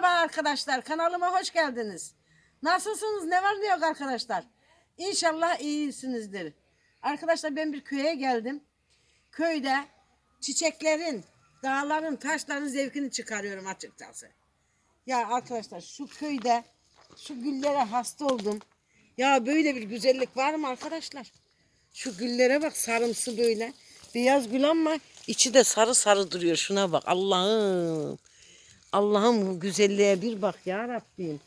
Merhaba arkadaşlar. Kanalıma hoş geldiniz. Nasılsınız? Ne var ne yok arkadaşlar? İnşallah iyisinizdir. Arkadaşlar ben bir köye geldim. Köyde çiçeklerin, dağların, taşların zevkini çıkarıyorum açıkçası. Ya arkadaşlar şu köyde şu güllere hasta oldum. Ya böyle bir güzellik var mı arkadaşlar? Şu güllere bak sarımsı böyle. Beyaz gül ama içi de sarı sarı duruyor. Şuna bak Allah'ım. Allah'ım bu güzelliğe bir bak ya Rabbim.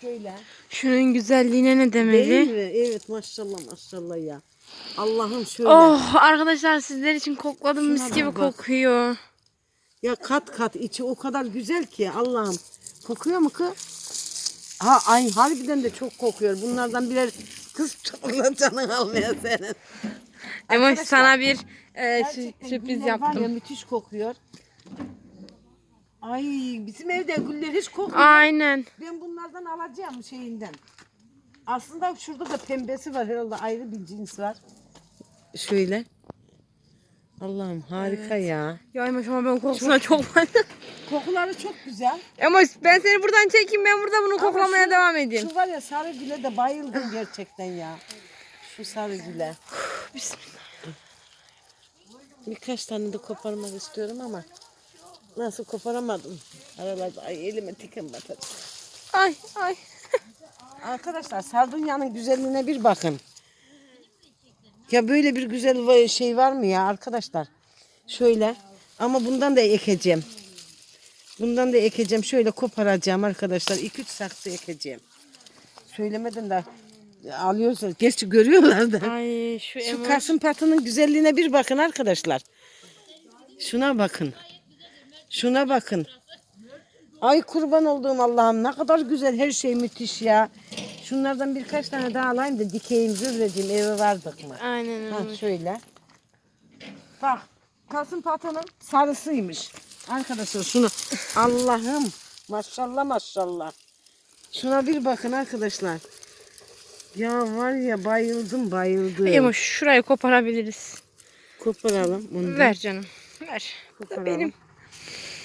Şöyle. Şunun güzelliğine ne demeli? Değil mi? Evet maşallah maşallah ya. Allah'ım şöyle. Oh arkadaşlar sizler için kokladım Şuna mis gibi bak, kokuyor. Ya kat kat içi o kadar güzel ki Allah'ım. Kokuyor mu kız? Ha ay harbiden de çok kokuyor. Bunlardan birer kız çokla canın almaya senin. Ama sana bir e, sürpriz Var ya yaptım. müthiş kokuyor. Ay bizim evde güller hiç kokmuyor. Aynen. Ben bunlardan alacağım şeyinden. Aslında şurada da pembesi var herhalde ayrı bir cins var. Şöyle. Allah'ım harika ya. Ya Emoş ama ben kokusuna çok bayıldım. Kokuları çok güzel. Emoş ben seni buradan çekeyim ben burada bunu Ama koklamaya şu- devam edeyim. Şu var ya sarı güle de bayıldım gerçekten ya. Şu sarı güle. Bismillah. Birkaç tane de koparmak istiyorum ama nasıl koparamadım. Aralarda ay elime tiken batacak. Ay ay. Arkadaşlar sardunya'nın güzelliğine bir bakın. Ya böyle bir güzel şey var mı ya arkadaşlar? Şöyle ama bundan da ekeceğim. Bundan da ekeceğim. Şöyle koparacağım arkadaşlar. 2-3 saksı ekeceğim. Söylemeden de alıyorsa gerçi görüyorlar da. Ay şu Şu. Kasım patının güzelliğine bir bakın arkadaşlar. Şuna bakın. Şuna bakın. Ay kurban olduğum Allah'ım ne kadar güzel her şey müthiş ya. Şunlardan birkaç tane daha alayım da dikeyim zürreciğim eve vardık mı? Aynen Ha Emoş. şöyle. Bak Kasım patının sarısıymış. Arkadaşlar şunu Allah'ım maşallah maşallah. Şuna bir bakın arkadaşlar. Ya var ya bayıldım bayıldım. Emoş şurayı koparabiliriz. Koparalım bunu. Ver canım. Ver. Koparalım. Benim.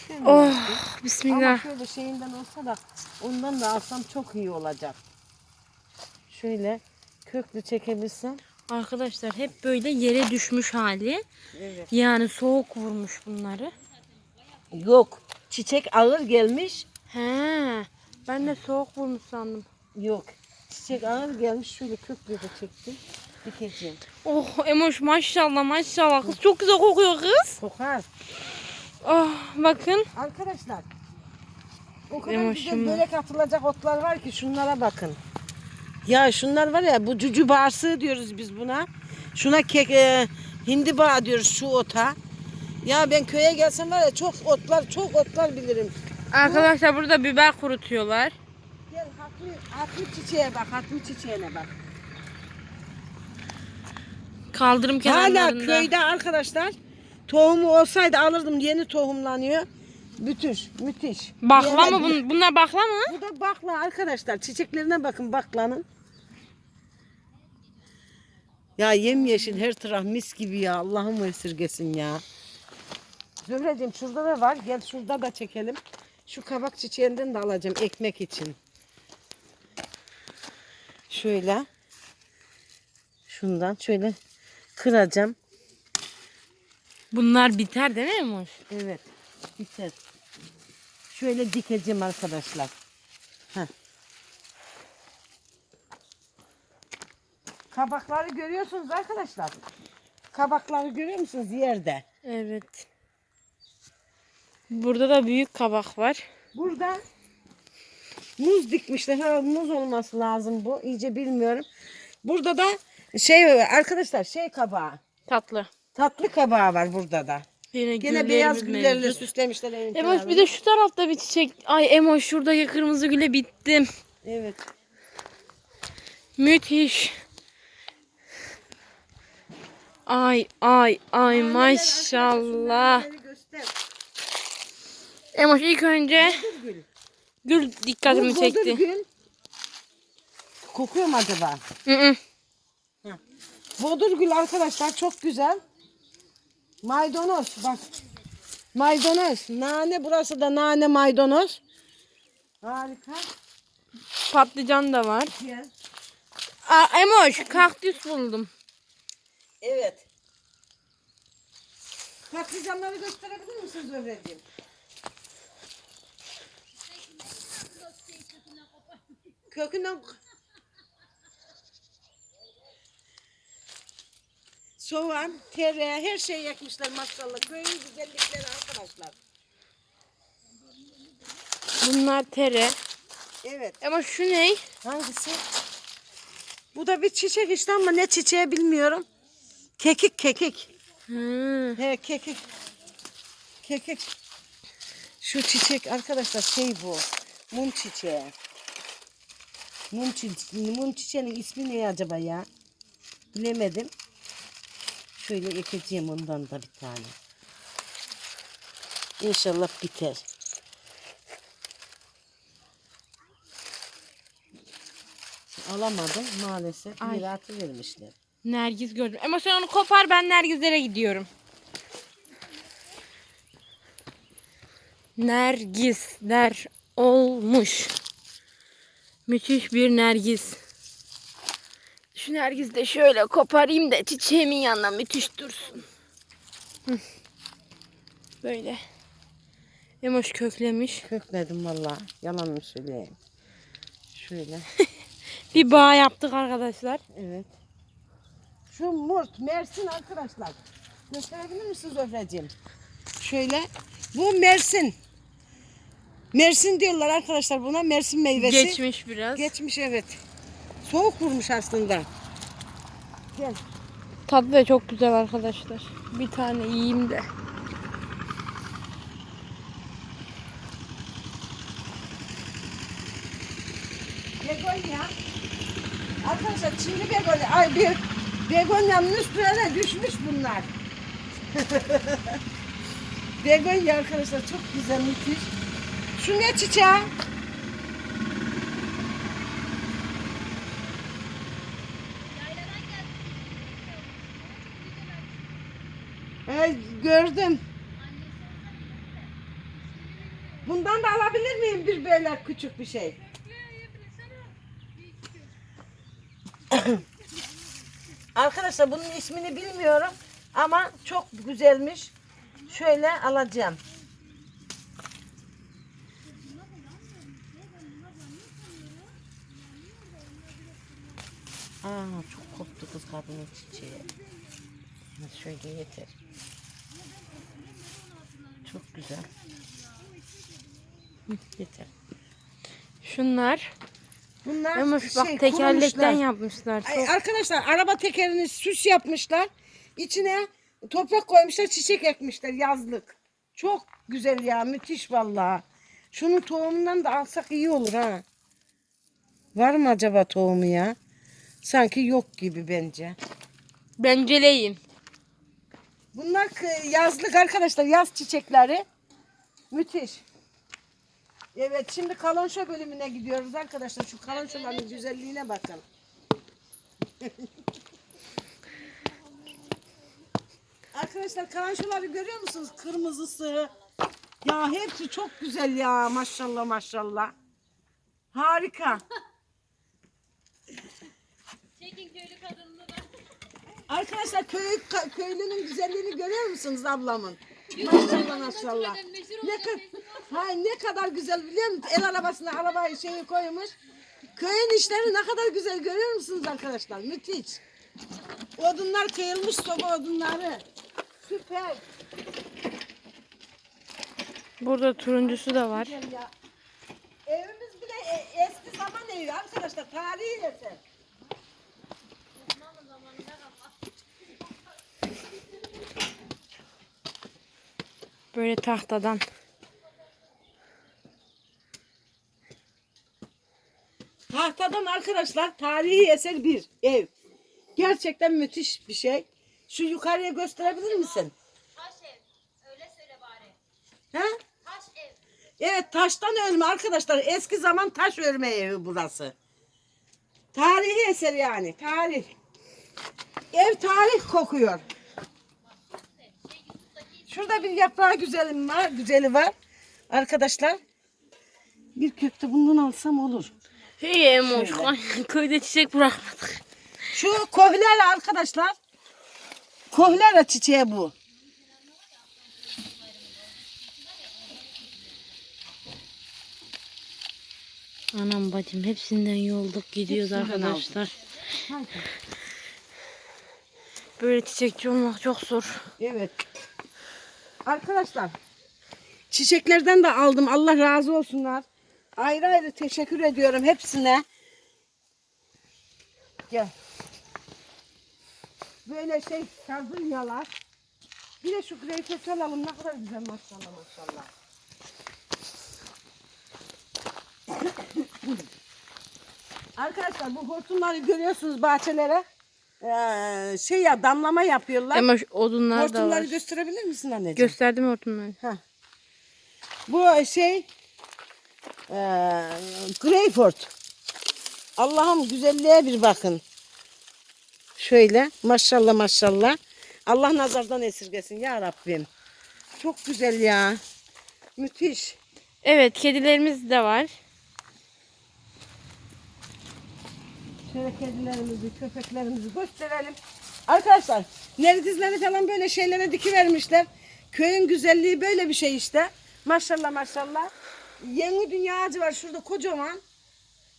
Hemen. Oh Ama bismillah. şöyle şeyinden olsa da ondan da alsam çok iyi olacak. Şöyle köklü çekebilsem. Arkadaşlar hep böyle yere düşmüş hali. Evet. Yani soğuk vurmuş bunları. Yok. Çiçek ağır gelmiş. He. Ben de soğuk vurmuş sandım. Yok. Çiçek ağır gelmiş. Şöyle köklü de çektim. Dikeceğim. Oh Emoş maşallah maşallah kız çok güzel kokuyor kız. Kokar. Oh bakın. Arkadaşlar. O kadar Emoşum. güzel börek atılacak otlar var ki şunlara bakın. Ya şunlar var ya bu cücü bağırsı diyoruz biz buna. Şuna kek, e, hindi bağı diyoruz şu ota. Ya ben köye gelsem var ya çok otlar çok otlar bilirim. Arkadaşlar burada biber kurutuyorlar. Gel haklı, haklı çiçeğe bak haklı çiçeğine bak. Kaldırım Hala kenarlarında. köyde arkadaşlar tohumu olsaydı alırdım yeni tohumlanıyor. Müthiş müthiş. Bakla mı? Bun, bunlar bakla mı? Bu da bakla arkadaşlar. Çiçeklerine bakın baklanın. Ya yemyeşil her taraf mis gibi ya. Allah'ım esirgesin ya. Zühreciğim şurada da var. Gel şurada da çekelim. Şu kabak çiçeğinden de alacağım ekmek için. Şöyle. Şundan şöyle kıracağım. Bunlar biter değil mi Emoş? Evet. Biter. Şöyle dikeceğim arkadaşlar. Heh. Kabakları görüyorsunuz arkadaşlar. Kabakları görüyor musunuz yerde? Evet. Burada da büyük kabak var. Burada muz dikmişler. Ha, muz olması lazım bu. İyice bilmiyorum. Burada da şey arkadaşlar şey kabağı. Tatlı. Tatlı kabağı var burada da. Yine Gene beyaz güllerle süslemişler evin Emoş bir de şu tarafta bir çiçek. Ay Emoş şuradaki kırmızı güle bittim. Evet. Müthiş. Ay ay ay maşallah. Şunları göster. Emoş ilk önce Gül. gül dikkatimi Bu çekti. Bodurgül. Kokuyor mu acaba? Hı hı. Bodurgül arkadaşlar çok güzel. Maydanoz bak. Maydanoz. Nane burası da nane maydanoz. Harika. Patlıcan da var. Gel. Aa, Emoş kaktüs buldum. Evet. Patlıcanları gösterebilir misiniz Ömerciğim? Kökünden soğan, tereyağı her şeyi ekmişler maşallah. Köyün güzellikleri arkadaşlar. Bunlar tere. Evet. Ama şu ne? Hangisi? Bu da bir çiçek işte ama ne çiçeği bilmiyorum. Kekik kekik. Hı. He kekik. Kekik. Şu çiçek arkadaşlar şey bu. Mum çiçeği. Mum, çiçeği, mum çiçeğinin ismi ne acaba ya? Bilemedim. Şöyle ekeceğim ondan da bir tane. İnşallah biter. Alamadım maalesef. Ay. Miratı vermişler. Nergis gördüm. Ama sen onu kopar ben Nergislere gidiyorum. Nergisler olmuş. Müthiş bir nergis. Şu nergis de şöyle koparayım da çiçeğimin yanına müthiş dursun. Böyle. Emoş köklemiş. Kökledim valla. Yalan mı söyleyeyim? Şöyle. Bir bağ yaptık arkadaşlar. Evet. Şu murt, Mersin arkadaşlar. Gösterebilir misiniz Öfreciğim? Şöyle. Bu Mersin. Mersin diyorlar arkadaşlar buna. Mersin meyvesi. Geçmiş biraz. Geçmiş evet. Soğuk vurmuş aslında. Gel. Tadı da çok güzel arkadaşlar. Bir tane yiyeyim de. Begonya. Arkadaşlar Çinli begonya. Ay bir begonyanın üstüne de düşmüş bunlar. begonya arkadaşlar çok güzel müthiş. Şu ne çiçeği? Ee, gördüm. Bundan da alabilir miyim bir böyle küçük bir şey? Arkadaşlar bunun ismini bilmiyorum ama çok güzelmiş. Şöyle alacağım. Aa çok koptu kız kadının çiçeği. Şöyle yeter. Çok güzel. Hı, yeter. Şunlar. Bunlar şey, bak tekerlekten kurumuşlar. yapmışlar. Ay, Çok arkadaşlar araba tekerini süs yapmışlar. İçine toprak koymuşlar, çiçek ekmişler yazlık. Çok güzel ya, müthiş vallahi. Şunun tohumundan da alsak iyi olur ha. Var mı acaba tohumu ya? Sanki yok gibi bence. benceleyin. Bunlar yazlık arkadaşlar, yaz çiçekleri. Müthiş. Evet, şimdi kalonşo bölümüne gidiyoruz arkadaşlar. Şu kalonşoların güzelliğine bakın. Arkadaşlar karanşoları görüyor musunuz? Kırmızısı. Ya hepsi çok güzel ya. Maşallah maşallah. Harika. Çekin köylü kadınını. Arkadaşlar köy, köylünün güzelliğini görüyor musunuz ablamın? Maşallah maşallah. Ne, ka- ha, ne kadar güzel biliyor musun? El arabasına arabayı şeyi koymuş. Köyün işleri ne kadar güzel görüyor musunuz arkadaşlar? Müthiş. Odunlar kıyılmış soba odunları. Süper. Burada turuncusu da var. Evimiz bile e- eski zaman evi arkadaşlar. Tarihi eser. Böyle tahtadan. Tahtadan arkadaşlar tarihi eser bir ev. Gerçekten müthiş bir şey. Şu yukarıya gösterebilir misin? Taş ev. Öyle söyle bari. He? Taş ev. Evet taştan örme arkadaşlar. Eski zaman taş örme evi burası. Tarihi eser yani. Tarih. Ev tarih kokuyor. Şurada bir yaprağı güzelim var, güzeli var. Arkadaşlar. Bir kökte bundan alsam olur. Hey Emoş. Köyde çiçek bırakmadık. Şu kohlera arkadaşlar. Kohlera çiçeği bu. Anam bacım hepsinden yolduk gidiyoruz Hepsinden arkadaşlar. Böyle çiçekçi olmak çok zor. Evet. Arkadaşlar çiçeklerden de aldım. Allah razı olsunlar. Ayrı ayrı teşekkür ediyorum hepsine. Gel. Böyle şey sardunyalar. Bir de şu greyfurt alalım. Ne kadar güzel maşallah maşallah. Arkadaşlar bu hortumları görüyorsunuz bahçelere. Ee, şey ya damlama yapıyorlar. Emoş odunlar da var. Hortumları gösterebilir misin anneciğim? Gösterdim hortumları. Heh. Bu şey eee Greyfurt. Allah'ım güzelliğe bir bakın. Şöyle maşallah maşallah. Allah nazardan esirgesin ya Rabbim. Çok güzel ya. Müthiş. Evet kedilerimiz de var. Şöyle kedilerimizi, köpeklerimizi gösterelim. Arkadaşlar, neridizleri falan böyle şeylere dikivermişler. Köyün güzelliği böyle bir şey işte. Maşallah maşallah. Yeni dünya ağacı var şurada kocaman.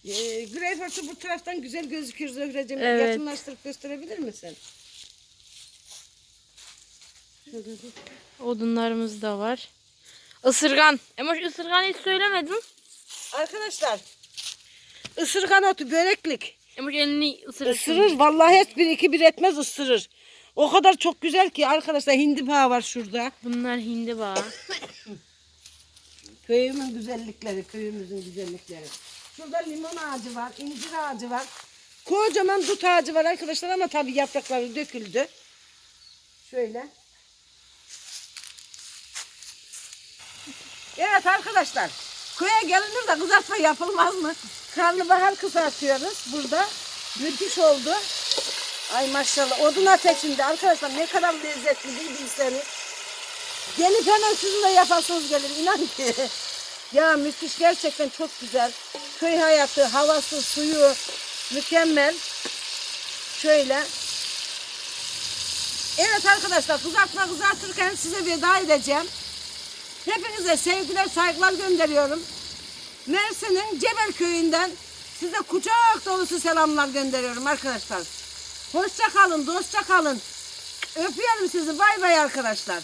Ee, Greyfurt'u bu taraftan güzel gözüküyor Zöhreciğim. Evet. Yakınlaştırıp gösterebilir misin? Odunlarımız da var. Isırgan. Emoş ısırgan hiç söylemedin. Arkadaşlar, ısırgan otu, böreklik. Emoş elini ısırırsın. Isırır. Vallahi hiç bir iki bir etmez ısırır. O kadar çok güzel ki arkadaşlar hindiba var şurada. Bunlar hindiba. Köyümün güzellikleri, köyümüzün güzellikleri. Şurada limon ağacı var, incir ağacı var. Kocaman dut ağacı var arkadaşlar ama tabii yaprakları döküldü. Şöyle. Evet arkadaşlar. Köye gelinir de kızartma yapılmaz mı? Karnabahar kızartıyoruz burada. Müthiş oldu. Ay maşallah. Odun ateşinde arkadaşlar ne kadar lezzetli bir bilseniz. Gelip hemen sizin de yapasınız gelir inan ki. ya müthiş gerçekten çok güzel. Köy hayatı, havası, suyu mükemmel. Şöyle. Evet arkadaşlar kızartma kızartırken size veda edeceğim. Hepinize sevgiler saygılar gönderiyorum. Mersin'in Cebel köyünden size kucak dolusu selamlar gönderiyorum arkadaşlar. Hoşça kalın, dostça kalın. Öpüyorum sizi. Bay bay arkadaşlar.